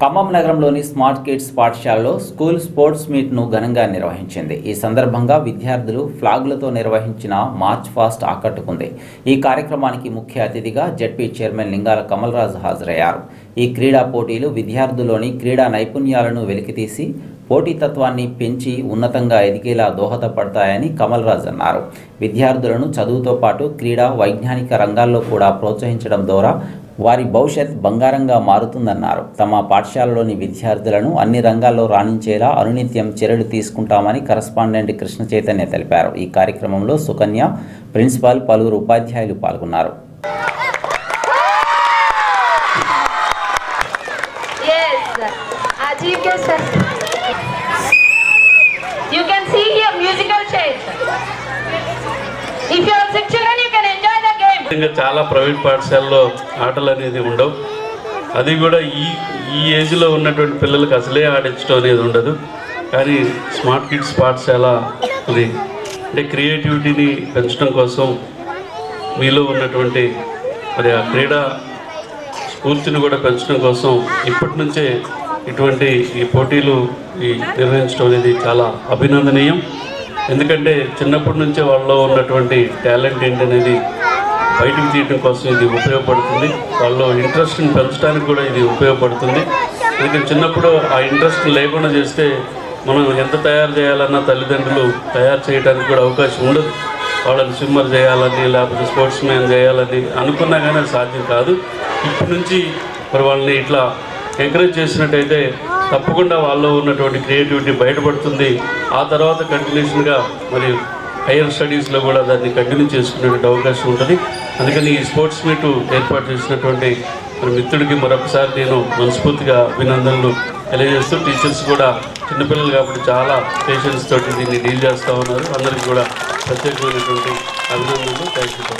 ఖమ్మం నగరంలోని smart kids పాఠశాలలో school sports మీట్ను ఘనంగా నిర్వహించింది. ఈ సందర్భంగా విద్యార్థులు ఫ్లాగులతో నిర్వహించిన మార్చ్ ఫాస్ట్ ఆకట్టుకుంది. ఈ కార్యక్రమానికి ముఖ్య అతిథిగా జడ్పీ చైర్మన్ లింగాల కమలరాజు హాజరయ్యారు. ఈ క్రీడా పోటీలు విద్యార్థుల్లోని క్రీడా నైపుణ్యాలను వెలికితీసి పోటీతత్వాన్ని పెంచి ఉన్నతంగా ఎదిగేలా దోహదపడతాయని కమల్రాజ్ అన్నారు. విద్యార్థులను చదువుతో పాటు క్రీడా వైజ్ఞానిక రంగాల్లో కూడా ప్రోత్సహించడం ద్వారా వారి భవిష్యత్ బంగారంగా మారుతుందన్నారు. తమ పాఠశాలలోని విద్యార్థులను అన్ని రంగాల్లో రాణించేలా అనునిత్యం చర్యలు తీసుకుంటామని కరస్పాండెంట్ కృష్ణ చైతన్య తెలిపారు. ఈ కార్యక్రమంలో సుకన్య ప్రిన్సిపాల్ పలువురు ఉపాధ్యాయులు పాల్గొన్నారు. Yes, sir. If you children, you can enjoy the game. ఇంకా చాలా ప్రైవేట్ పాఠశాలలో ఆటలు అనేది ఉండవు. అది కూడా ఈ ఈ ఏజ్లో ఉన్నటువంటి పిల్లలకు అసలే ఆడించడం అనేది ఉండదు. కానీ స్మార్ట్ కిడ్స్ పాఠశాల అది అంటే క్రియేటివిటీని పెంచడం కోసం మీలో ఉన్నటువంటి మరి ఆ క్రీడా స్ఫూర్తిని కూడా పెంచడం కోసం ఇప్పటి నుంచే ఇటువంటి ఈ పోటీలు ఈ నిర్వహించడం అనేది చాలా అభినందనీయం. ఎందుకంటే చిన్నప్పటి నుంచే వాళ్ళలో ఉన్నటువంటి టాలెంట్ ఏంటనేది బయటికి తీయడం కోసం ఇది ఉపయోగపడుతుంది. వాళ్ళలో ఇంట్రెస్ట్ని పెంచడానికి కూడా ఇది ఉపయోగపడుతుంది. ఎందుకంటే చిన్నప్పుడు ఆ ఇంట్రెస్ట్ లేకుండా చేస్తే మనం ఎంత తయారు చేయాలన్నా తల్లిదండ్రులు తయారు చేయడానికి కూడా అవకాశం ఉండదు. వాళ్ళని స్విమ్మర్ చేయాలని లేకపోతే స్పోర్ట్స్ మ్యాన్ చేయాలని అనుకున్నా కానీ అది సాధ్యం కాదు. ఇప్పటి నుంచి మరి వాళ్ళని ఇట్లా ఎంకరేజ్ చేసినట్టయితే తప్పకుండా వాళ్ళలో ఉన్నటువంటి క్రియేటివిటీ బయటపడుతుంది. ఆ తర్వాత కంటిన్యూషన్గా మరి హైయర్ స్టడీస్లో కూడా దాన్ని కంటిన్యూ చేసుకునేటువంటి అవకాశం ఉంటుంది. అందుకని ఈ స్పోర్ట్స్ మీట్ ఏర్పాటు చేసినటువంటి మరి మిత్రుడికి మరొకసారి నేను మనస్ఫూర్తిగా అభినందనలు తెలియజేస్తూ టీచర్స్ కూడా చిన్నపిల్లలు కాబట్టి చాలా పేషెన్స్ తోటి దీన్ని డీల్ చేస్తూ ఉన్నారు. అందరికీ కూడా ప్రత్యేకమైనటువంటి అభినందనలు. Thank you